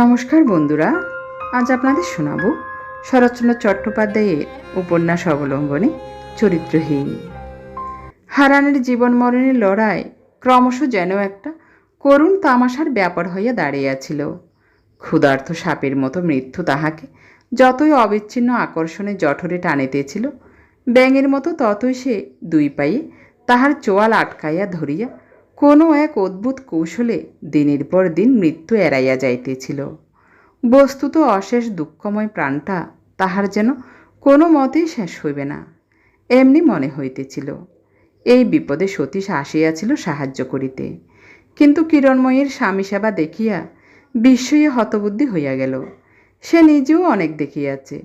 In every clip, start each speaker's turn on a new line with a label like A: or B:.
A: নমস্কার বন্ধুরা, আজ আপনাদের শোনাবো শরৎচন্দ্র চট্টোপাধ্যায়ের উপন্যাস অবলম্বনে চরিত্রহীন। হারানের জীবন মরণের লড়াই ক্রমশ যেন একটা করুণ তামাশার ব্যাপার হইয়া দাঁড়িয়েছিল ক্ষুধার্ত সাপের মতো মৃত্যু তাহাকে যতই অবিচ্ছিন্ন আকর্ষণে জঠরে টানিতেছিল, ব্যাঙের মতো ততই সে দুই পায়ে তাহার চোয়াল আটকাইয়া ধরিয়া কোনো এক অদ্ভুত কৌশলে দিনের পর দিন মৃত্যু এড়াইয়া যাইতেছিল। বস্তুত অশেষ দুঃখময় প্রাণটা তাহার যেন কোনো মতেই শেষ হইবে না, এমনি মনে হইতেছিল। এই বিপদে সতীশ আসিয়াছিল সাহায্য করিতে। কিন্তু কিরণময়ীর স্বামী সেবা দেখিয়া বিস্ময়ে হতবুদ্ধি হইয়া গেল। সে নিজেও অনেক দেখিয়াছে,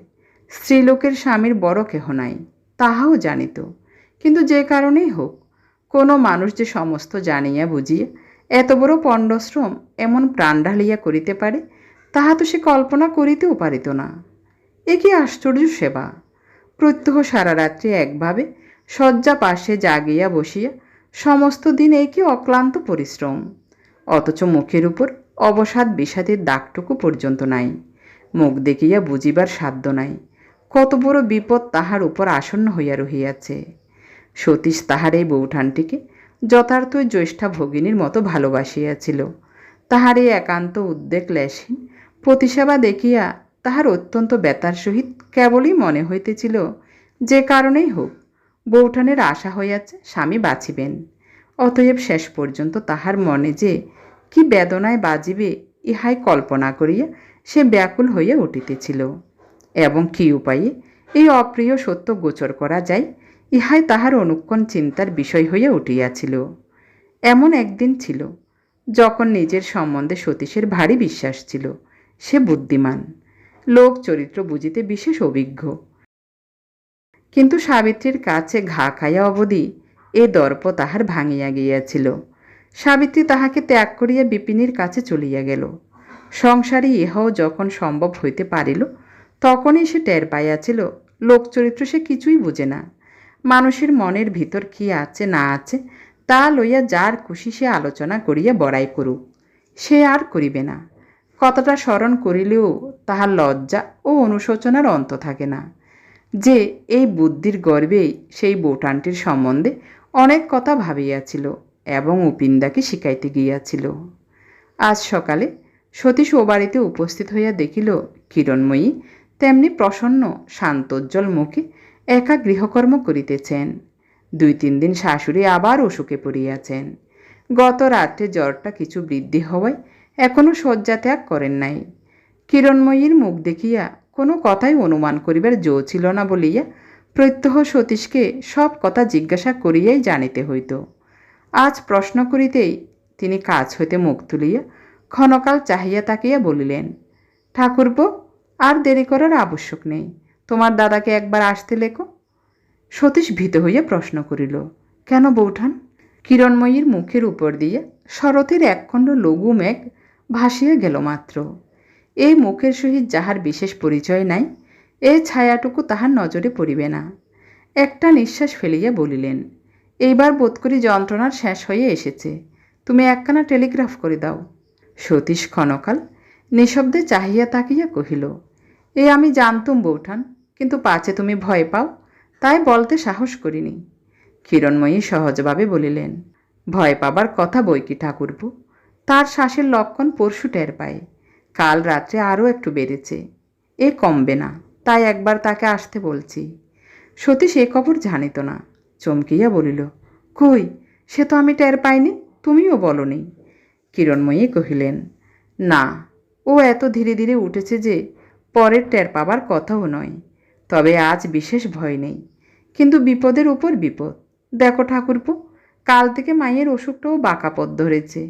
A: স্ত্রীলোকের স্বামীর বড় কেহ নাই, তাহাও জানিত। কিন্তু যে কারণেই হোক কোনো মানুষ যে সমস্ত জানিয়া বুঝিয়া এত বড় পণ্ডশ্রম এমন প্রাণ ঢালিয়া করিতে পারে, তাহা তো সে কল্পনা করিতেও পারিত না। এ কি আশ্চর্য সেবা! প্রত্যহ সারা রাত্রি একভাবে শয্যা পাশে জাগিয়া বসিয়া সমস্ত দিন এই কি অক্লান্ত পরিশ্রম! অথচ মুখের উপর অবসাদ বিষাদের দাগটুকু পর্যন্ত নাই। মুখ দেখিয়া বুঝিবার সাধ্য নাই, কত বড় বিপদ তাহার উপর আসন্ন হইয়া রহিয়াছে। সতীশ তাহার এই বৌঠানটিকে যথার্থই জ্যৈষ্ঠা ভগিনীর মতো ভালোবাসিয়াছিল। তাহার এই একান্ত উদ্বেগ লেশহীন প্রতিসেবা দেখিয়া তাহার অত্যন্ত ব্যথার সহিত কেবলই মনে হইতেছিল, যে কারণেই হোক বৌঠানের আশা হইয়াছে স্বামী বাঁচিবেন। অতএব শেষ পর্যন্ত তাহার মনে যে কি বেদনায় বাজিবে, ইহাই কল্পনা করিয়া সে ব্যাকুল হইয়া উঠিতেছিল। এবং কি উপায়ে এই অপ্রিয় সত্য গোচর করা যায় ইহাই তাহার অনুক্ষণ চিন্তার বিষয় হইয়া উঠিয়াছিল। এমন একদিন ছিল, যখন নিজের সম্বন্ধে সতীশের ভারী বিশ্বাস ছিল, সে বুদ্ধিমান, লোক চরিত্র বুঝিতে বিশেষ অভিজ্ঞ। কিন্তু সাবিত্রীর কাছে ঘা খাইয়া অবধি এ দর্প তাহার ভাঙিয়া গিয়াছিল। সাবিত্রী তাহাকে ত্যাগ করিয়া বিপিনীর কাছে চলিয়া গেল। সংসারে ইহাও যখন সম্ভব হইতে পারিল, তখনই সে টের পাইয়াছিল লোকচরিত্র সে কিছুই বুঝে না। মানুষের মনের ভিতর কি আছে, না আছে, তা লইয়া যার খুশি সে আলোচনা করিয়া বড়াই করুক। সে আর করিবে না। কতটা স্মরণ করিলেও তাহার লজ্জা ও অনুশোচনার অন্ত থাকে না। যে এই বুদ্ধির গর্বেই সেই বোটানটির সম্বন্ধে অনেক কথা ভাবিয়াছিল এবং উপিন্দাকে শিখাইতে গিয়াছিল। আজ সকালে সতীশ ও বাড়িতে উপস্থিত হইয়া দেখিল, কিরণময়ী তেমনি প্রসন্ন, শান্তোজ্জ্বল মুখে একা গৃহকর্ম করিতেছেন। দুই তিন দিন শাশুড়ি আবার অসুখে পড়িয়াছেন। গত রাত্রে জ্বরটা কিছু বৃদ্ধি হওয়ায় এখনও শয্যা ত্যাগ করেন নাই। কিরণময়ীর মুখ দেখিয়া কোনো কথাই অনুমান করিবার জো ছিল না বলিয়া প্রত্যহ সতীশকে সব কথা জিজ্ঞাসা করিয়াই জানিতে হইত। আজ প্রশ্ন করিতেই তিনি কাজ হইতে মুখ তুলিয়া ক্ষণকাল চাহিয়া তাকিয়া বলিলেন, ঠাকুরপো, আর দেরি করার আবশ্যক নেই। তোমার দাদাকে একবার আসতে লেখো। সতীশ ভীত হইয়া প্রশ্ন করিল, কেন বৌঠান? কিরণময়ীর মুখের উপর দিয়া শরতের একখণ্ড লঘু মেঘ ভাসিয়া গেল মাত্র। এই মুখের সহিত যাহার বিশেষ পরিচয় নাই এই ছায়াটুকু তাহার নজরে পড়িবে না। একটা নিঃশ্বাস ফেলিয়া বলিলেন, এইবার বোধ করি যন্ত্রণার শেষ হয়ে এসেছে। তুমি একখানা টেলিগ্রাফ করে দাও। সতীশ ক্ষণকাল নিঃশব্দে চাহিয়া তাকিয়া কহিল, এ আমি জানতুম বৌঠান কিন্তু পাছে তুমি ভয় পাও, তাই বলতে সাহস করিনি। কিরণময়ী সহজভাবে বলিলেন, ভয় পাবার কথা বই কি ঠাকুরপু? তার শ্বাসের লক্ষণ পরশু টের পায়। কাল রাত্রে আরও একটু বেড়েছে। এ কমবে না, তাই একবার তাকে আসতে বলছি। সতীশ এ খবর জানিত না। চমকিয়া বলিল, কই, সে তো আমি টের পাইনি, তুমিও বলনি। কিরণময়ী কহিলেন, না, ও এত ধীরে ধীরে উঠেছে যে, পরের টের পাবার কথাও নয়। তবে আজ বিশেষ ভয় নেই। কিন্তু বিপদের উপর বিপদ। দেখো ঠাকুরপো, কাল থেকে মায়ের অসুখটাও বাঁকা পথ ধরেছে।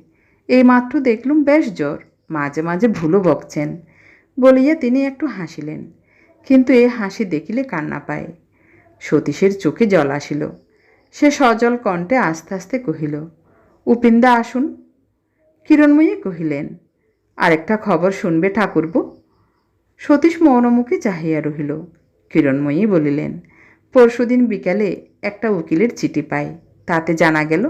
A: এইমাত্র দেখলুম বেশ জ্বর, মাঝে মাঝে ভুলও বকছেন। বলিয়া তিনি একটু হাসিলেন, কিন্তু এ হাসি দেখিলে কান্না পায়। সতীশের চোখে জল আসিল। সে সজল কণ্ঠে আস্তে আস্তে কহিল, উপিন্দা, আসুন। কিরণময়ী কহিলেন, আরেকটা খবর শুনবে ঠাকুরপো? সতীশ মৌনমুখে চাহিয়া রহিল। কিরণময়ী বলিলেন, পরশুদিন বিকালে একটা উকিলের চিঠি পাই। তাতে জানা গেল,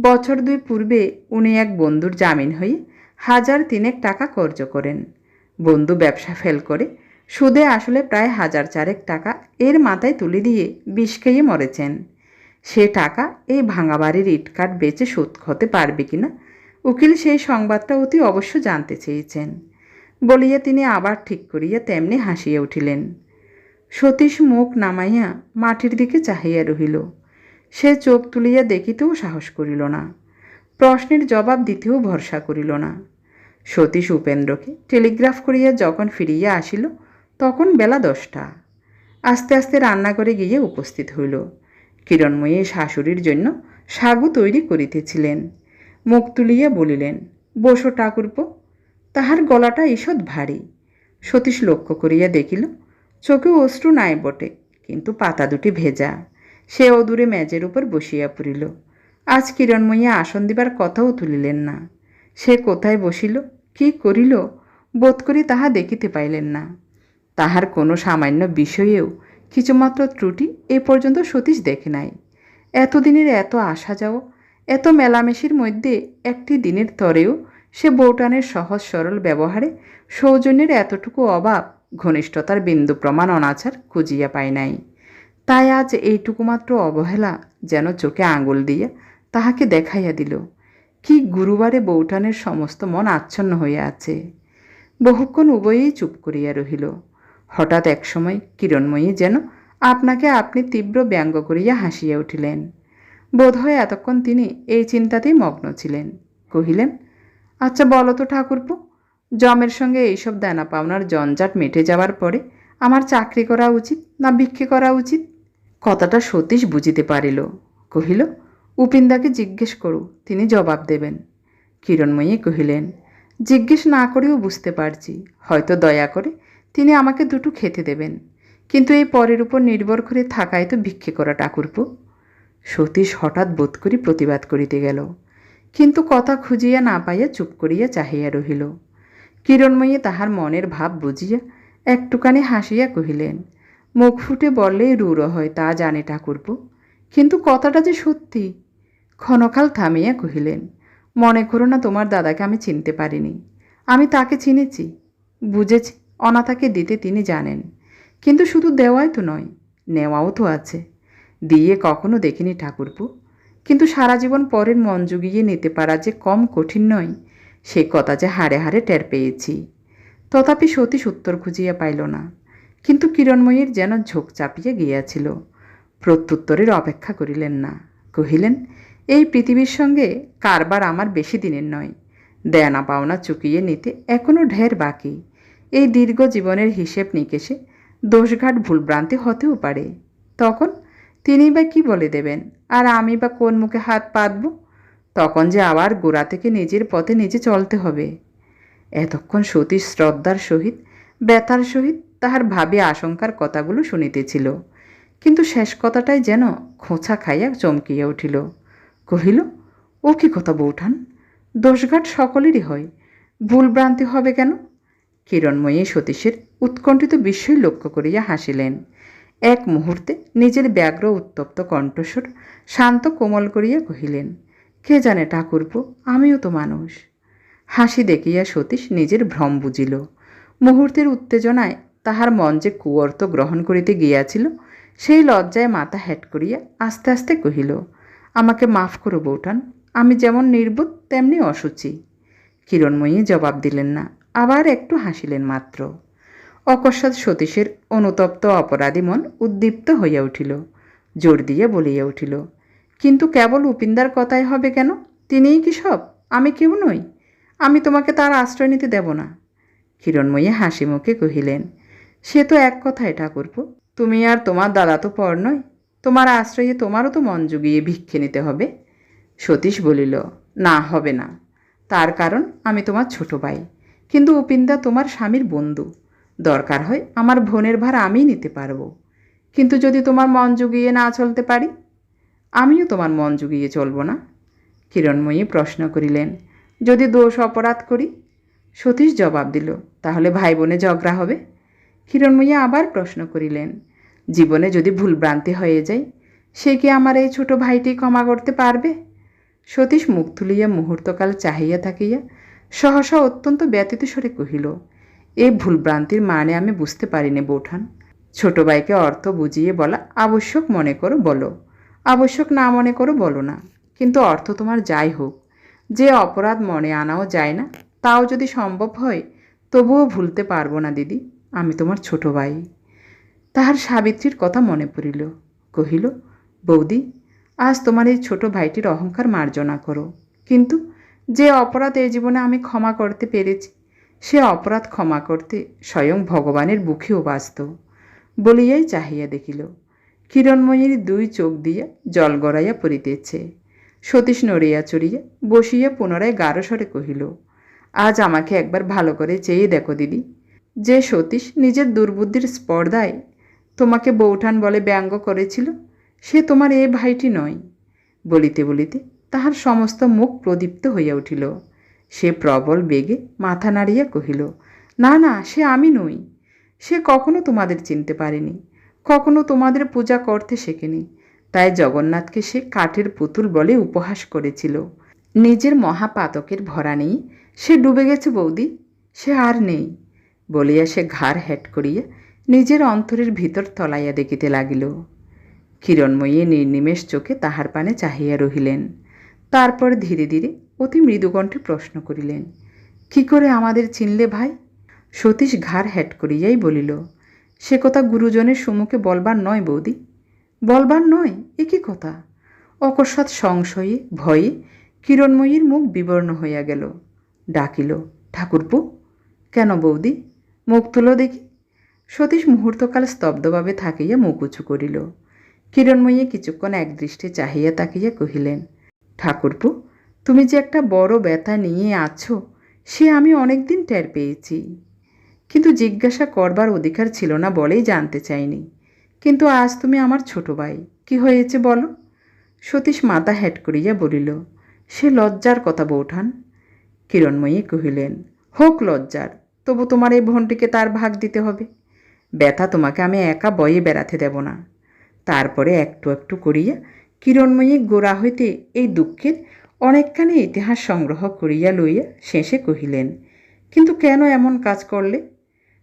A: বছর দুই পূর্বে উনি এক বন্ধুর জামিন হয়ে হাজার তিনেক টাকা কর্য করেন। বন্ধু ব্যবসা ফেল করে, সুদে আসলে প্রায় হাজার চারেক টাকা এর মাথায় তুলে দিয়ে বিষ খেয়ে মরেছেন। সে টাকা এই ভাঙা বাড়ির ইটকাট বেচে শোধ হতে পারবে কিনা, উকিল সেই সংবাদটা অতি অবশ্য জানতে চেয়েছেন। বলিয়া তিনি আবার ঠিক করিয়া তেমনি হাসিয়া উঠিলেন। সতীশ মুখ নামাইয়া মাটির দিকে চাহিয়া রহিল। সে চোখ তুলিয়া দেখিতেও সাহস করিল না। প্রশ্নের জবাব দিতেও ভরসা করিল না। সতীশ উপেন্দ্রকে টেলিগ্রাফ করিয়া যখন ফিরিয়া আসিল, তখন বেলা দশটা। আস্তে আস্তে রান্নাঘরে গিয়ে উপস্থিত হইল। কিরণময়ী শাশুড়ির জন্য সাগু তৈরি করিতেছিলেন। মুখ তুলিয়া বলিলেন, বসো ঠাকুরপো, তাহার গলাটা ঈষৎ ভারী। সতীশ লক্ষ্য করিয়া দেখিল চোখে অশ্রু নাই বটে, কিন্তু পাতা দুটি ভেজা। সে অদূরে মেজের উপর বসিয়া পড়িল। আজ কিরণময়ী আসন দিবার কথাও তুলিলেন না। সে কোথায় বসিল, কি করিল, বোধ করি তাহা দেখিতে পাইলেন না। তাহার কোনো সামান্য বিষয়েও কিছুমাত্র ত্রুটি এ পর্যন্ত সতীশ দেখে নাই। এতদিনের এত আসা যাও, এত মেলামেশির মধ্যে একটি দিনের তরেও সে বৌটানের সহজ সরল ব্যবহারে সৌজন্যের এতটুকু অভাব ঘনিষ্ঠতার বিন্দু প্রমাণ অনাচার খুঁজিয়া পায় নাই। তাই আজ এইটুকু মাত্র অবহেলা যেন চোখে আঙুল দিয়া তাহাকে দেখাইয়া দিল। কি গুরুবারে বৌঠানের সমস্ত মন আচ্ছন্ন হইয়া আছে। বহুক্ষণ উভয়েই চুপ করিয়া রহিল। হঠাৎ একসময় কিরণময়ী যেন আপনাকে আপনি তীব্র ব্যঙ্গ করিয়া হাসিয়া উঠিলেন। বোধহয় এতক্ষণ তিনি এই চিন্তাতেই মগ্ন ছিলেন। কহিলেন আচ্ছা বলো তো ঠাকুরপো জমের সঙ্গে এইসব দেনা পাওনার জঞ্জাট মেটে যাওয়ার পরে আমার চাকরি করা উচিত না ভিক্ষে করা উচিত? কথাটা সতীশ বুঝিতে পারিল। কহিল, উপিন্দাকে জিজ্ঞেস করু, তিনি জবাব দেবেন। কিরণময়ী কহিলেন, জিজ্ঞেস না করেও বুঝতে পারছি, হয়তো দয়া করে তিনি আমাকে দুটো খেতে দেবেন, কিন্তু এই পরের উপর নির্ভর করে থাকায় তো ভিক্ষে করা ঠাকুরপো সতীশ হঠাৎ বোধ করি প্রতিবাদ করিতে গেল, কিন্তু কথা খুঁজিয়া না পাইয়া চুপ করিয়া চাহিয়া রহিল। কিরণময়ী তাহার মনের ভাব বুঝিয়া একটুখানি হাসিয়া কহিলেন, মুখ ফুটে বললেই রূঢ় হয়, তা জানে ঠাকুরপো। কিন্তু কথাটা যে সত্যি? ক্ষণকাল থামিয়া কহিলেন, মনে করো না তোমার দাদাকে আমি চিনতে পারিনি। আমি তাকে চিনেছি, বুঝেছি, অনাথাকে দিতে তিনি জানেন। কিন্তু শুধু দেওয়াই তো নয়, নেওয়াও তো আছে। দিয়ে কখনো দেখিনি ঠাকুরপো। কিন্তু সারা জীবন পরের মন জুগিয়ে নিতে পারা যে কম কঠিন নয় সে কথা যে হাড়ে হাড়ে টের পেয়েছি। তথাপি সতীশ উত্তর খুঁজিয়া পাইল না, কিন্তু কিরণময়ীর যেন ঝোঁক চাপিয়া গিয়াছিল। প্রত্যুত্তরের অপেক্ষা করিলেন না, কহিলেন, এই পৃথিবীর সঙ্গে কারবার আমার বেশি দিনের নয়। দেনা পাওনা চুকিয়ে নিতে এখনও ঢের বাকি। এই দীর্ঘ জীবনের হিসেব নিকেশে দোষঘাট ভুলভ্রান্তি হতেও পারে। তখন তিনি বা কি বলে দেবেন? আর আমি বা কোন মুখে হাত পাতব? তখন যে আবার গোড়া থেকে নিজের পথে নিজে চলতে হবে। এতক্ষণ সতীশ শ্রদ্ধার সহিত, ব্যথার সহিত তাহার ভাবি আশঙ্কার কথাগুলো শুনিতেছিল। কিন্তু শেষ কথাটাই যেন খোঁচা খাইয়া চমকিয়া উঠিল। কহিল, ও কি কথা বৌঠান? দোষঘাট সকলেরই হয়। ভুলভ্রান্তি হবে কেন? কিরণময়ী সতীশের উৎকণ্ঠিত বিস্ময় লক্ষ্য করিয়া হাসিলেন। এক মুহূর্তে নিজের ব্যগ্র উত্তপ্ত কণ্ঠস্বর শান্ত কোমল করিয়া কহিলেন কে জানে ঠাকুরপো? আমিও তো মানুষ। হাসি দেখিয়া সতীশ নিজের ভ্রম বুঝিল। মুহূর্তের উত্তেজনায় তাহার মন যে কুয়র্ত গ্রহণ করিতে গিয়াছিল, সেই লজ্জায় মাথা হ্যাট করিয়া আস্তে আস্তে কহিল, আমাকে মাফ করো বৌঠান, আমি যেমন নির্বোধ, তেমনি অসুচি। কিরণময়ী জবাব দিলেন না, আবার একটু হাসিলেন মাত্র। অকস্মাৎ সতীশের অনুতপ্ত অপরাধী মন উদ্দীপ্ত হইয়া উঠিল, জোর দিয়ে বলিয়া উঠিল কিন্তু কেবল উপিন্দার কথাই হবে কেন? তিনিই কি সব? আমি কেউ নই। আমি তোমাকে তার আশ্রয় নিতে দেব না। কিরণময়ী হাসি মুখে কহিলেন, সে তো এক কথাই ঠাকুরপো, তুমি আর তোমার দাদা তো পর নয়। তোমার আশ্রয়ে তোমারও তো মন জুগিয়ে ভিক্ষে নিতে হবে। সতীশ বলিল, না, হবে না। তার কারণ আমি তোমার ছোট ভাই। কিন্তু উপিন্দা তোমার স্বামীর বন্ধু। দরকার হয় আমার বোনের ভার আমিই নিতে পারব। কিন্তু যদি তোমার মন জুগিয়ে না চলতে পারি আমিও তোমার মন জুগিয়ে চলব না। কিরণময়ী প্রশ্ন করিলেন, যদি দোষ অপরাধ করি? সতীশ জবাব দিল, তাহলে ভাই বোনে ঝগড়া হবে? কিরণময়ী আবার প্রশ্ন করিলেন, জীবনে যদি ভুলভ্রান্তি হয়ে যায় সে কি আমার এই ছোট ভাইটি ক্ষমা করতে পারবে? সতীশ মুখ তুলিয়া মুহূর্তকাল চাহিয়া থাকিয়া সহসা অত্যন্ত ব্যতীত স্বরে কহিল এই ভুলভ্রান্তির মানে আমি বুঝতে পারিনি, বৌঠান। ছোট ভাইকে অর্থ বুঝিয়ে বলা আবশ্যক মনে করো, বলো। আবশ্যক না মনে করো বলো না। কিন্তু অর্থ তোমার যাই হোক। যে অপরাধ মনে আনাও যায় না, তাও যদি সম্ভব হয়, তবুও ভুলতে পারব না দিদি, আমি তোমার ছোট ভাই। তাহার সাবিত্রীর কথা মনে পড়িল, কহিল, বৌদি, আজ তোমার এই ছোট ভাইটির অহংকার মার্জনা করো। কিন্তু যে অপরাধ এই জীবনে আমি ক্ষমা করতে পেরেছি, সে অপরাধ ক্ষমা করতে স্বয়ং ভগবানের বুকেও বাঁচত, বলিয়াই চাহিয়া দেখিল। কিরণময়ীর দুই চোখ দিয়া জল গড়াইয়া পড়িতেছে। সতীশ নড়িয়া চড়িয়া বসিয়া পুনরায় গাঢ় স্বরে কহিল, আজ আমাকে একবার ভালো করে চেয়ে দেখো দিদি। যে সতীশ নিজের দুর্বুদ্ধির স্পর্ধায় তোমাকে বৌঠান বলে ব্যঙ্গ করেছিল, সে তোমার এ ভাইটি নয়। বলিতে বলিতে তাহার সমস্ত মুখ প্রদীপ্ত হইয়া উঠিল। সে প্রবল বেগে মাথা নাড়িয়া কহিল, না না, সে আমি নই। সে কখনো তোমাদের চিনতে পারেনি। কখনো তোমাদের পূজা করতে শেখেনি। তাই জগন্নাথকে সে কাঠের পুতুল বলে উপহাস করেছিল। নিজের মহাপাতকের ভরা নেই। সে ডুবে গেছে বৌদি, সে আর নেই বলিয়া সে ঘাড় হেট করিয়া নিজের অন্তরের ভিতর তলাইয়া দেখিতে লাগিল। কিরণময়ী নির্নিমেষ চোখে তাহার পানে চাহিয়া রহিলেন। তারপর ধীরে ধীরে অতি মৃদুকণ্ঠে প্রশ্ন করিলেন, কি করে আমাদের চিনলে ভাই? সতীশ ঘাড় হ্যাট করিয়াই বলিল সে কথা গুরুজনের সম্মুখে বলবার নয় বৌদি। বলবার নয়, এ কি কথা? অকস্মাৎ সংশয়ে, ভয়ে কিরণময়ীর মুখ বিবর্ণ হইয়া গেল। ডাকিল, ঠাকুরপু, কেন বৌদি? মুখ তুলো দেখি। সতীশ মুহূর্তকাল স্তব্ধভাবে থাকিয়া মুখ উঁচু করিল। কিরণময়ী কিছুক্ষণ একদৃষ্টে চাহিয়া তাকিয়া কহিলেন, ঠাকুরপু, তুমি যে একটা বড় ব্যথা নিয়ে আছো, সে আমি অনেকদিন টের পেয়েছি। কিন্তু জিজ্ঞাসা করবার অধিকার ছিল না বলেই জানতে চাইনি। কিন্তু আজ তুমি আমার ছোট ভাই, কি হয়েছে বলো? সতীশ মাথা হ্যাট করিয়া বলিল, সে লজ্জার কথা বৌঠান। কিরণময়ী কহিলেন, হোক লজ্জার, তবু তোমার এই ভনটিকে তার ভাগ দিতে হবে। ব্যথা তোমাকে আমি একা বয়ে বেড়াতে দেব না। তারপরে একটু একটু করিয়া কিরণময়ী গোড়া হইতে এই দুঃখের অনেকখানি ইতিহাস সংগ্রহ করিয়া লইয়া শেষে কহিলেন, কিন্তু কেন এমন কাজ করলে?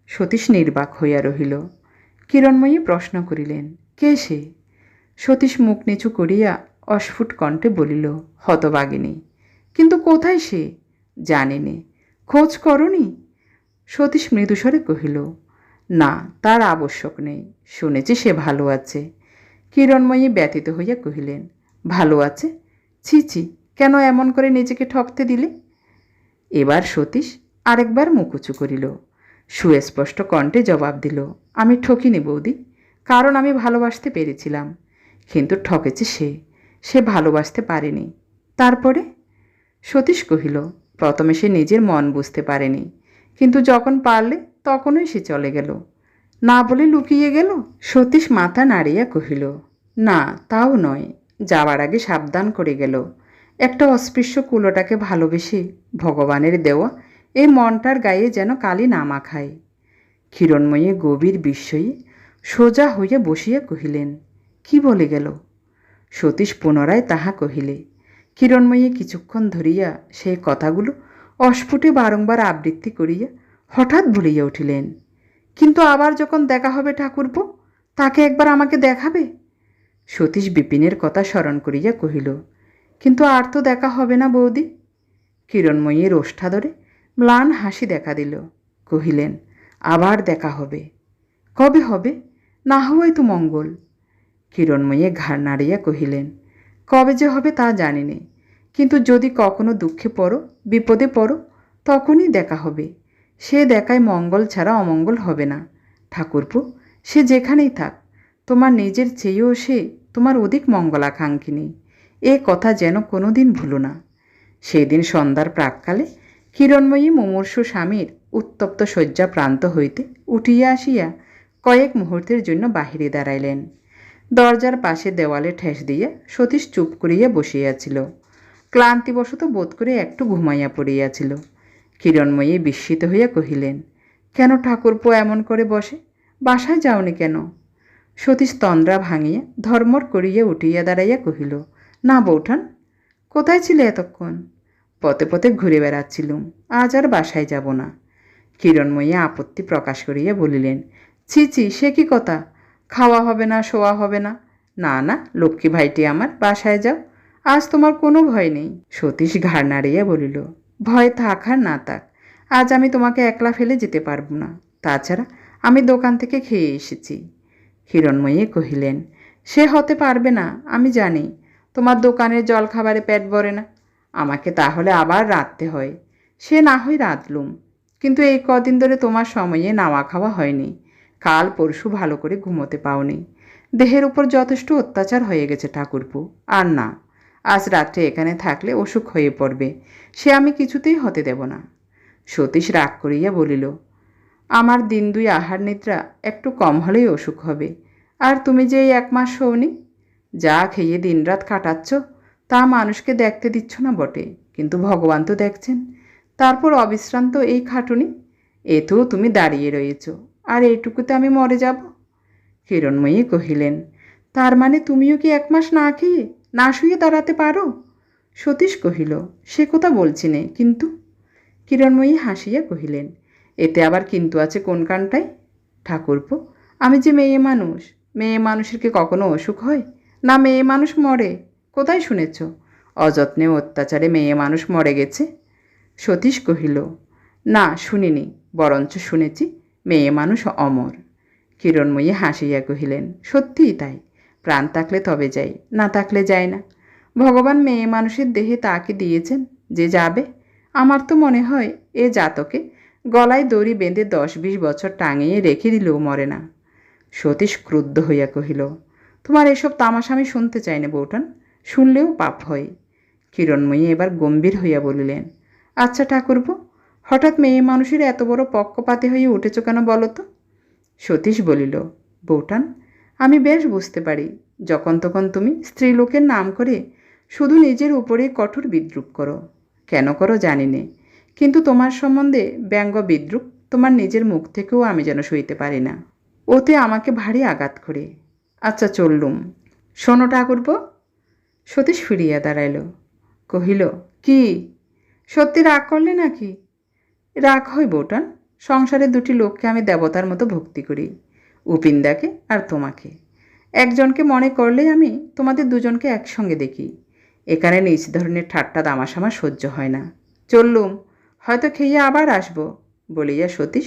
A: সতীশ নির্বাক হইয়া রহিল। কিরণময়ী প্রশ্ন করিলেন, কে সে? সতীশ মুখ নিচু করিয়া অস্ফুট কণ্ঠে বলিল হতবাগিনী কিন্তু কোথায় সে? জানিনে। খোঁজ করনি? সতীশ মৃদুস্বরে কহিল, না, তার আবশ্যক নেই। শুনেছি সে ভালো আছে। কিরণময়ী ব্যতীত হইয়া কহিলেন, ভালো আছে? ছি ছি, কেন এমন করে নিজেকে ঠকতে দিলে? এবার সতীশ আরেকবার মুকুচু করিল। সুস্পষ্ট কণ্ঠে জবাব দিল, আমি ঠকিনি বৌদি, কারণ আমি ভালোবাসতে পেরেছিলাম, কিন্তু ঠকেছে সে সে ভালোবাসতে পারেনি। তারপরে? সতীশ কহিল, প্রথমে সে নিজের মন বুঝতে পারেনি, কিন্তু যখন পারলে তখনই সে চলে গেল। না বলে লুকিয়ে গেল? সতীশ মাথা নাড়িয়া কহিল, না, তাও নয়, যাওয়ার আগে সাবধান করে গেল। একটা অস্পৃশ্য কুলোটাকে ভালোবেসে ভগবানের দেওয়া এই মনটার গায়ে যেন কালি না মাখায়। ক্ষীরণময়ী গভীর বিস্ময়ে সোজা হইয়া বসিয়া কহিলেন, কি বলে গেল? সতীশ পুনরায় তাহা কহিলে কিরণময়ী কিছুক্ষণ ধরিয়া সেই কথাগুলো অস্ফুটে বারংবার আবৃত্তি করিয়া হঠাৎ ভুলিয়া উঠিলেন, কিন্তু আবার যখন দেখা হবে ঠাকুরপো, তাকে একবার আমাকে দেখাবে? সতীশ বিপিনের কথা স্মরণ করিয়া কহিল, কিন্তু আর তো দেখা হবে না বৌদি। কিরণময়ীর ওষ্ঠা ধরে ম্লান হাসি দেখা দিল। কহিলেন, আবার দেখা হবে। কবে হবে? না হওয়াই তো মঙ্গল। কিরণময়ী ঘাড় নাড়িয়া কহিলেন, কবে যে হবে তা জানি নে কিন্তু যদি কখনো দুঃখে পড়ো, বিপদে পড়ো, তখনই দেখা হবে। সে দেখায় মঙ্গল ছাড়া অমঙ্গল হবে না। ঠাকুরপো, সে যেখানেই থাক, তোমার নিজের চেয়েও সে তোমার অধিক মঙ্গলাকাঙ্ক্ষিনী এ কথা যেন কোনোদিন ভুলো না। সেদিন সন্ধ্যার প্রাককালে কিরণময়ী মুমূর্ষু স্বামীর উত্তপ্ত শয্যা প্রান্ত হইতে উঠিয়া আসিয়া কয়েক মুহূর্তের জন্য বাহিরে দাঁড়াইলেন। দরজার পাশে দেওয়ালে ঠেস দিয়া সতীশ চুপ করিয়া বসিয়াছিল। ক্লান্তিবশত বোধ করে একটু ঘুমাইয়া পড়িয়াছিল। কিরণময়ী বিস্মিত হইয়া কহিলেন, কেন ঠাকুরপো এমন করে বসে? বাসায় যাওনি কেন? সতীশ তন্দ্রা ভাঙিয়া ধর্মর করিয়া উঠিয়া দাঁড়াইয়া কহিল, না বৌঠান, কোথায় ছিলে এতক্ষণ? পথে পথে ঘুরে বেড়াচ্ছিলুম। আজ আর বাসায় যাব না। কিরণময়ী আপত্তি প্রকাশ করিয়া বলিলেন, ছি ছি, সে কি কথা? খাওয়া হবে না, শোয়া হবে না। না না, লক্ষ্মী ভাইটি আমার, বাসায় যাও। আজ তোমার কোনো ভয় নেই। সতীশ ঘাড় নাড়িয়া বলিল, ভয় থাক আর না থাক। আজ আমি তোমাকে একলা ফেলে যেতে পারব না। তাছাড়া আমি দোকান থেকে খেয়ে এসেছি। হিরণময়ী কহিলেন, সে হতে পারবে না, আমি জানি। তোমার দোকানের জল খাবারে পেট ভরে না। আমাকে তাহলে আবার রাঁধতে হয়। সে না হয় রাঁধলুম। কিন্তু এই কদিন ধরে তোমার সময়ে নাওয়া খাওয়া হয়নি। কাল পরশু ভালো করে ঘুমোতে পাওনি। দেহের উপর যথেষ্ট অত্যাচার হয়ে গেছে ঠাকুরপু। আর না, আজ রাত্রে এখানে থাকলে অসুখ হয়ে পড়বে। সে আমি কিছুতেই হতে দেব না। সতীশ রাগ করিয়া বলিল, আমার দিন দুই আহার নিদ্রা একটু কম হলেই অসুখ হবে। আর তুমি যে এই এক মাস শোনি যা খেয়ে দিনরাত কাটাচ্ছ তা মানুষকে দেখতে দিচ্ছ না বটে, কিন্তু ভগবান তো দেখছেন। তারপর অবিশ্রান্ত এই খাটুনি এতেও তুমি দাঁড়িয়ে রয়েছ, আর এইটুকুতে আমি মরে যাব? হিরণময়ী কহিলেন, তার মানে তুমিও কি এক মাস না খেয়ে, না শুয়ে দাঁড়াতে পারো? সতীশ কহিল, সে কথা বলছি নে, কিন্তু? কিরণময়ী হাসিয়া কহিলেন, এতে আবার কিন্তু আছে কোন কানটায় ঠাকুরপো, আমি যে মেয়ে মানুষ, মেয়ে মানুষের কি কখনো অসুখ হয়? না মেয়ে মানুষ মরে কোথায় শুনেছ? অযত্নে অত্যাচারে মেয়ে মানুষ মরে গেছে। সতীশ কহিল, না, শুনিনি, বরঞ্চ শুনেছি মেয়ে মানুষ অমর। কিরণময়ী হাসিয়া কহিলেন, সত্যিই তাই, প্রাণ থাকলে তবে যাই, না থাকলে যায় না। ভগবান মেয়ে মানুষের দেহে তাকে দিয়েছেন, যে যাবে। আমার তো মনে হয় এ জাতকে গলায় দড়ি বেঁধে দশ বিশ বছর টাঙিয়ে রেখে দিলেও মরে না। সতীশ ক্রুদ্ধ হইয়া কহিল, তোমার এসব তামাশা আমি শুনতে চাই না বউটান শুনলেও পাপ হয়। কিরণময়ী এবার গম্ভীর হইয়া বলিলেন আচ্ছা ঠাকুরপো, হঠাৎ মেয়ে মানুষের এত বড় পক্ষপাতে হয়ে উঠেছ কেন বলো তো? সতীশ বলিল, বউটান, আমি বেশ বুঝতে পারি, যখন তখন তুমি স্ত্রীলোকের নাম করে শুধু নিজের উপরেই কঠোর বিদ্রুপ করো। কেন করো জানি নে, কিন্তু তোমার সম্বন্ধে ব্যঙ্গ বিদ্রুপ তোমার নিজের মুখ থেকেও আমি যেন সইতে পারি না। ওতে আমাকে ভারী আঘাত করে। আচ্ছা চললুম। শোনো ঠাকুরপো সতীশ ফিরিয়া দাঁড়াইল। কহিল, কি? সত্যি রাগ করলে নাকি? রাগ হয় বউটান সংসারের দুটি লোককে আমি দেবতার মতো ভক্তি করি, উপিন্দাকে আর তোমাকে। একজনকে মনে করলেই আমি তোমাদের দুজনকে একসঙ্গে দেখি। এখানে নিজ ধরনের ঠাট্টা দামাশামা সহ্য হয় না। চললুম, হয়তো খেয়ে আবার আসব বলিয়া সতীশ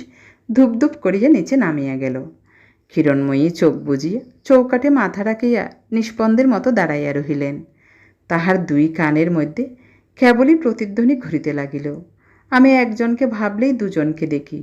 A: ধূপধূপ করিয়া নিচে নামিয়া গেল। কিরণময়ী চোখ বুজিয়া চৌকাটে মাথা রাখিয়া নিষ্পন্দের মতো দাঁড়াইয়া রহিলেন। তাহার দুই কানের মধ্যে কেবলই প্রতিধ্বনি ঘুরিতে লাগিল। আমি একজনকে ভাবলেই দুজনকে দেখি।